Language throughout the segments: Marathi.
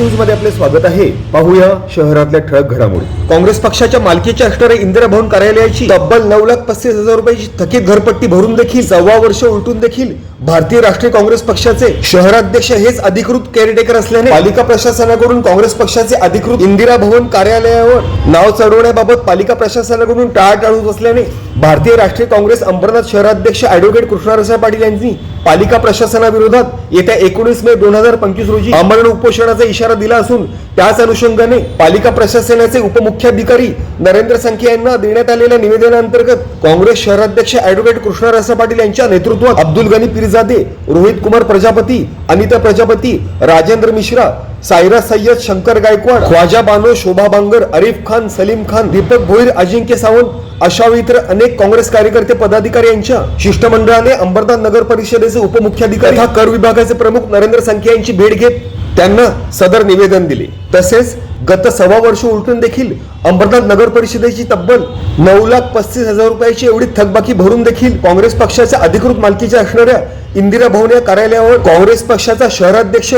न्यूजमध्ये आपले स्वागत आहे. पाहूया शहरातल्या ठळक घडामोडी. काँग्रेस पक्षाच्या मालकीच्या असणाऱ्या इंदिरा भवन कार्यालयाची तब्बल नऊ लाख पस्तीस हजार रुपयाची थकीत घरपट्टी भरून देखील सव्वा वर्ष उलटून देखील भारतीय राष्ट्रीय काँग्रेस पक्षाचे शहराध्यक्ष हेच अधिकृत केअरटेकर असल्याने पालिका प्रशासनाकडून काँग्रेस पक्षाचे अधिकृत इंदिरा भवन कार्यालयावर नाव चढवण्याबाबत पालिका प्रशासनाकडून टाळाटाळ होत असल्याने भारतीय राष्ट्रीय काँग्रेस अंबरनाथ शहराध्यक्ष ॲडव्होकेट कृष्णारसाहेब पाटील यांनी पालिका प्रशासनाविरोधात येत्या एकोणीस मे दोन हजार पंचवीस रोजी आमरण उपोषणाचा इशारा दिला असून त्याच अनुषंगाने पालिका प्रशासनाचे उपमुख्याधिकारी नरेंद्र संखे यांना देण्यात आलेल्या निवेदनांतर्गत काँग्रेस शहराध्यक्ष ॲडव्होकेट कृष्णारसा पाटील यांच्या नेतृत्वात अब्दुल गनी पिरजादे रोहित कुमार प्रजापती अनिता प्रजापती राजेंद्र मिश्रा सायरा सय्यद शंकर गायकवाड ख्वाजा बानो शोभा बांगर अरिफ खान सलीम खान दीपक भोईर अजिंक्य सावंत अशा इतर अनेक काँग्रेस कार्यकर्ते पदाधिकारी यांच्या शिष्टमंडळाने अंबरनाथ नगर परिषदेचे उपमुख्याधिकारी तथा कर विभागाचे प्रमुख नरेंद्र संखे यांची भेट घेत त्यांना सदर निवेदन दिले. तसेच गत सव्वा वर्ष उलटून देखील अंबरनाथ नगर परिषदेची तब्बल नऊ लाख पस्तीस हजार रुपयाची एवढी थकबाकी भरून देखील काँग्रेस पक्षाच्या अधिकृत मालकीच्या असणाऱ्या इंदिरा भवन या कार्यालयावर काँग्रेस पक्षाचा शहराध्यक्ष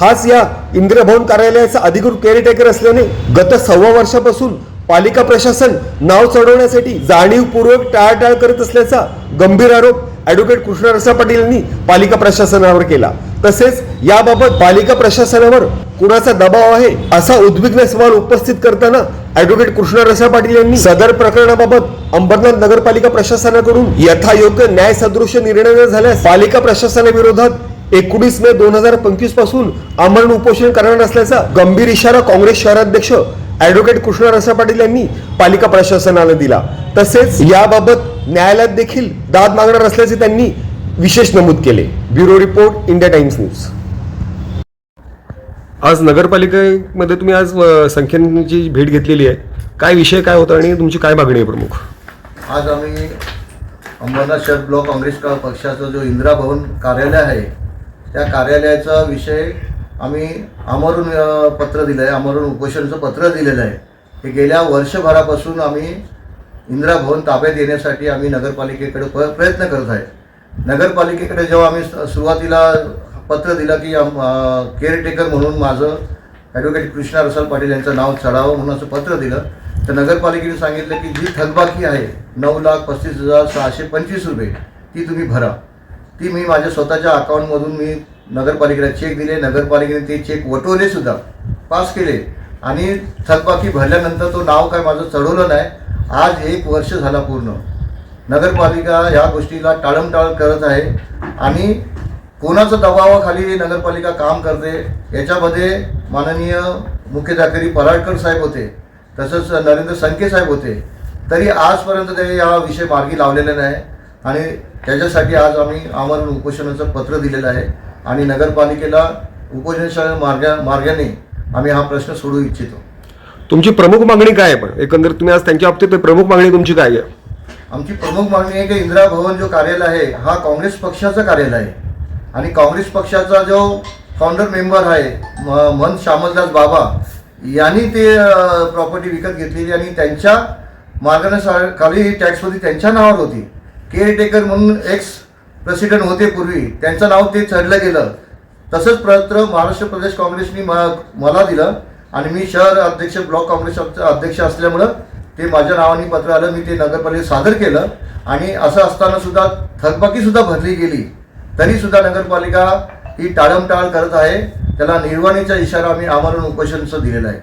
हाच या इंदिराभवन कार्यालयाचा अधिकृत केअरटेकर असल्याने गत सव्वा वर्षापासून पालिका प्रशासन नाव चढवण्यासाठी जाणीवपूर्वक टाळाटाळ करत असल्याचा गंभीर आरोप ॲडव्होकेट कृष्णरसा पाटील यांनी पालिका प्रशासनावर केला. तसेच याबाबत पालिका प्रशासनावर कुणाचा दबाव आहे असा उद्विग्न सवाल उपस्थित करताना ॲडव्होकेट कृष्णरसा पाटील यांनी सदर प्रकरणाबाबत अंबरनाथ नगरपालिका प्रशासनाकडून यथायोग्य न्याय सदृश निर्णय न झाल्यास पालिका प्रशासनाविरोधात एकोणीस मे दोन हजार पंचवीसपासून आमरण उपोषण करणार असल्याचा गंभीर इशारा काँग्रेस शहराध्यक्ष ॲडव्होकेट कृष्णरसा पाटील यांनी पालिका प्रशासनाला दिला. तसेच याबाबत न्यायालयात देखील दाद मागणार असल्याचे त्यांनी विशेष नमूद केले. Bureau report India Times news. आज नगरपालिकेमध्ये तुम्ही आज संख्यांची भेट घेतलेली आहे. काय विषय काय होता आणि तुमची काय मागणी आहे प्रमुख? आज आम्ही अंबरनाथ शहर ब्लॉक काँग्रेस का पक्षाचं जो इंदिरा भवन कार्यालय आहे त्या कार्यालयाचा विषय आम्ही आमरून पत्र दिलं आहे आमरून उपोषणचं पत्र दिलेलं आहे. हे गेल्या वर्षभरापासून आम्ही इंदिरा भवन ताब्यात येण्यासाठी आम्ही नगरपालिकेकडे प प्रयत्न करत आहे. नगरपालिकेकडे जेव्हा आम्ही सुरुवातीला पत्र दिलं की केअरटेकर म्हणून माझं ॲडव्होकेट कृष्णा रसाल पाटील यांचं नाव चढावं म्हणून असं पत्र दिलं तर नगरपालिकेने सांगितलं की जी थकबाकी आहे नऊ लाख पस्तीस हजार सहाशे पंचवीस रुपये ती तुम्ही भरा. ती मी माझ्या स्वतःच्या अकाउंटमधून मी नगरपालिकेला चेक दिले नगरपालिकेने ते चेक वटवले सुद्धा. पास केले. आणि थकबाकी भरल्यानंतर तो नाव काय माझं चढवलं नाही. आज एक वर्ष झाला पूर्ण. नगरपालिका ह्या गोष्टीला टाळमटाळ करत आहे. आणि कोणाचं दबावाखाली नगरपालिका काम करते याच्यामध्ये माननीय मुख्याधिकारी पराडकर साहेब होते तसंच नरेंद्र संके साहेब होते. तरी आजपर्यंत ते या विषय मार्गी लावलेले नाही. आणि त्याच्यासाठी आज आम्ही आमरण उपोषणाचं पत्र दिलेलं आहे. आणि नगरपालिकेला उपोषणाच्या मार्गा मार्गाने आम्ही हा प्रश्न सोडवू इच्छितो. तुमची प्रमुख मागणी काय आहे पण? एकंदर तुम्ही आज त्यांच्या बाबतीत प्रमुख मागणी तुमची काय आहे? आमची प्रमुख मागणी आहे की इंदिरा भवन जो कार्यालय आहे हा काँग्रेस पक्षाचं कार्यालय आहे. आणि काँग्रेस पक्षाचा जो फाउंडर मेंबर आहे म- मन श्यामलदास बाबा यांनी ते प्रॉपर्टी विकत घेतलेली आणि त्यांच्या मार्गदर्शनाखाली ही टॅक्समध्ये त्यांच्या नावावर होती. केअरटेकर म्हणून एक्स प्रेसिडेंट होते पूर्वी. त्यांचं नाव ते चढलं गेलं. तसंच पत्र महाराष्ट्र प्रदेश काँग्रेसनी मला दिलं आणि मी शहर अध्यक्ष ब्लॉक काँग्रेस अध्यक्ष असल्यामुळं ते माझ्या नावाने पत्र आलं मी ते नगरपालिकेत सादर केलं आणि असं असताना सुद्धा थकबाकी सुद्धा भरली गेली. तरी सुद्धा नगरपालिका ही टाळमटाळ करत आहे. त्याला निर्वाणीचा इशारा आम्ही आमरण उपोषणचं दिलेला आहे.